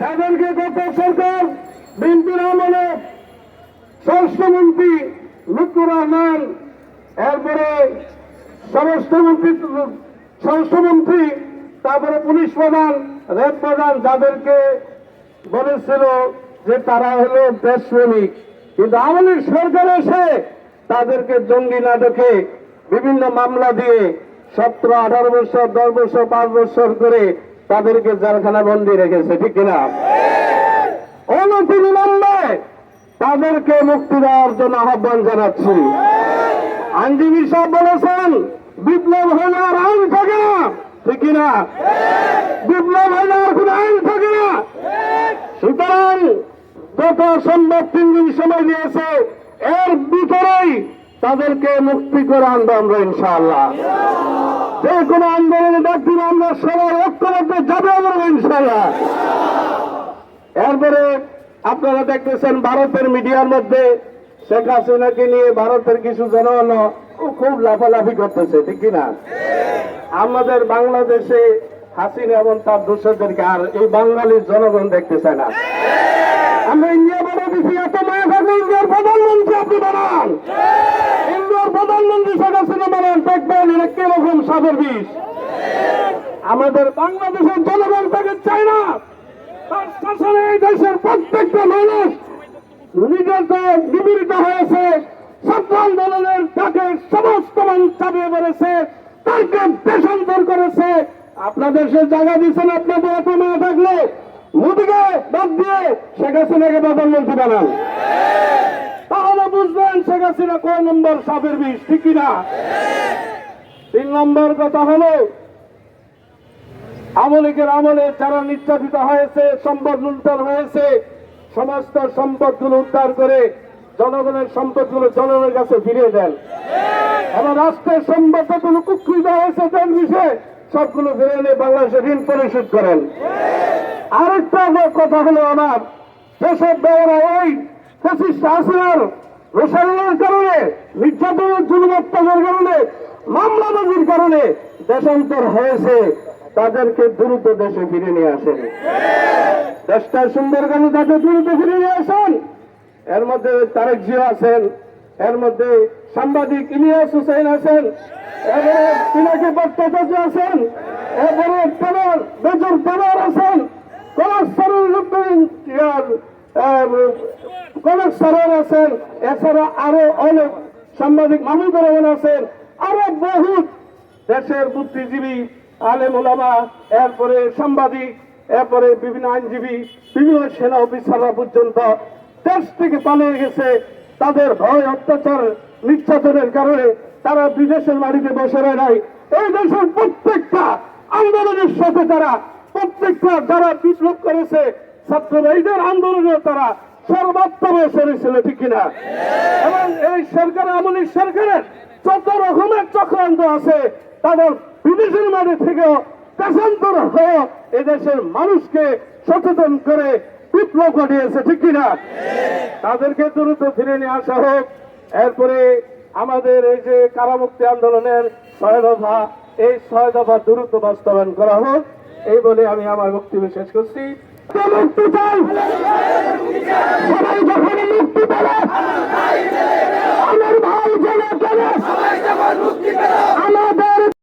তাদেরকে গত সরকার বিএনপির আমলে স্বরাষ্ট্রমন্ত্রী লুৎফুর রহমান, এরপরে স্বরাষ্ট্রমন্ত্রী স্বরাষ্ট্রমন্ত্রী তারপরে পুলিশ প্রধান রেড প্রধান যাদেরকে বলেছিল যে তারা হলো দেশপ্রেমিক কিন্তু আমাদের সরকার এসে তাদেরকে জঙ্গি নাটকে বিভিন্ন মামলা দিয়ে সতেরো, আঠারো বছর, দশ বছর, পাঁচ বছর করে তাদেরকে জেলখানা বন্দি রেখেছে, ঠিক কিনা? অনতিবিলম্বে তাদেরকে মুক্তি দেওয়ার জন্য আহ্বান জানাচ্ছি। আইনজীবী সব বলেছেন, বিপ্লব হলে আর আইন থাকে না, ঠিক কিনা? বিপ্লব হলে আর কোন আইন থাকে না। সুতরাং যত সম্ভব তিন দিন সময় দিয়েছে, এর ভিতরেই তাদেরকে মুক্তি করে আনব আমরা ইনশাআল্লাহ। যে কোনো আন্দোলনে ডাক আমরা সবাই ঐক্যবদ্ধ যাবে আমরা ইনশাআল্লাহ। এরপরে আপনারা দেখতেছেন ভারতের মিডিয়ার মধ্যে শেখ হাসিনাকে নিয়ে ভারতের কিছু জনগণ খুব লাফালাফি করতেছে, ঠিক কিনা? আমাদের বাংলাদেশে হাসিনা এবং তার দোষদেরকে আর এই বাঙালির জনগণ দেখতেছে না। আমরা ইন্ডিয়া বলে দিচ্ছি এত মায়া থাকলে ইন্ডিয়ার প্রধানমন্ত্রী আপনি বানান ইন্ডিয়ার প্রধানমন্ত্রী শেখ হাসিনা বানান দেখবেন এটা কীরকম সাদের বিষ। আমাদের বাংলাদেশের জনগণ তাকে চায় না। তার শাসনে এই দেশের প্রত্যেকটা মানুষ নিজেকে নিপীড়িত হয়েছে। তাকে সমস্ত মানুষ চাপিয়ে পড়েছে তাকে দেশান্তর করেছে। আপনাদের সে জায়গা দিচ্ছেন আপনাদের এত না থাকলে। মোদীকে বাদ দিয়ে শেখ হাসিনাকে প্রধানমন্ত্রী বানান। বুঝবেন শেখ কয় নম্বর সাপের বিষ, ঠিক কিনা? তিন নম্বর কথা হলো, আমলিকের আমলে যারা নির্যাতিত হয়েছে, সম্পদ লুণ্ঠন হয়েছে, সমস্ত সম্পদগুলো উদ্ধার করে জনগণের সম্পদগুলো জনগণের কাছে ফিরিয়ে দেন। এবং রাষ্ট্রের সম্পদগুলো কুক্ষিত হয়েছে, দেন বিষয়ে সবগুলো ফিরে এনে বাংলাদেশের ঋণ পরিশোধ করেন। আরেকটা কথা হলো আমার যেসব ব্যবহার ওই পঁচিশ আসনার রোষায়নের কারণে, নির্যাতনের জুলুম কারণে, মামলাবাজির কারণে দেশান্তর হয়েছে। তাদেরকে দ্রুত দেশে ফিরে নিয়ে আসেন। দেশটা সুন্দর কেন তাকে দ্রুত ফিরে নিয়ে আসেন। এর মধ্যে তারেক জিও আছেন, এর মধ্যে সাংবাদিক ইলিয়াস হুসেন আছেন পিনাকি ভট্টাচার্য আছেন, এরপরে তেলার বেজর তেলার আছেন সরের কনক সরের আছেন, এছাড়া আরও অনেক সাংবাদিক রহমান আছেন, আরও বহুত দেশের বুদ্ধিজীবী, আলেম ওলামা এরপরে সাংবাদিক, এরপরে বিভিন্ন আইনজীবী, বিভিন্ন সেনা অফিসাররা পর্যন্ত দেশ থেকে পালিয়ে গেছে। তাদের ভয়, অত্যাচার, নির্যাতনের কারণে তারা বিদেশের বাড়িতে বসে রয় নাই। এই দেশের প্রত্যেকটা আন্দোলনের সাথে তারা, প্রত্যেকটা যারা বিপ্লব করেছে এইদের আন্দোলনে তারা সর্বাত্মভাবে সেরেছিল ঠিক কিনা? এবং এই সরকার আমলি সরকারের যত রকমের চক্রান্ত আছে, তাদের বিদেশের মাঠে থেকেও দেশান্তর হয়ে এদেশের মানুষকে সচেতন করে বিপ্লব ঘটিয়েছে, ঠিক কিনা? তাদেরকে দ্রুত ফিরে নিয়ে আসা হোক। এরপরে আমাদের এই যে কারামুক্তি আন্দোলনের ছয় দফা, এই ছয় দফা দ্রুত বাস্তবায়ন করা হোক। এই বলে আমি আমার বক্তব্য শেষ করছি। মুক্তি চাই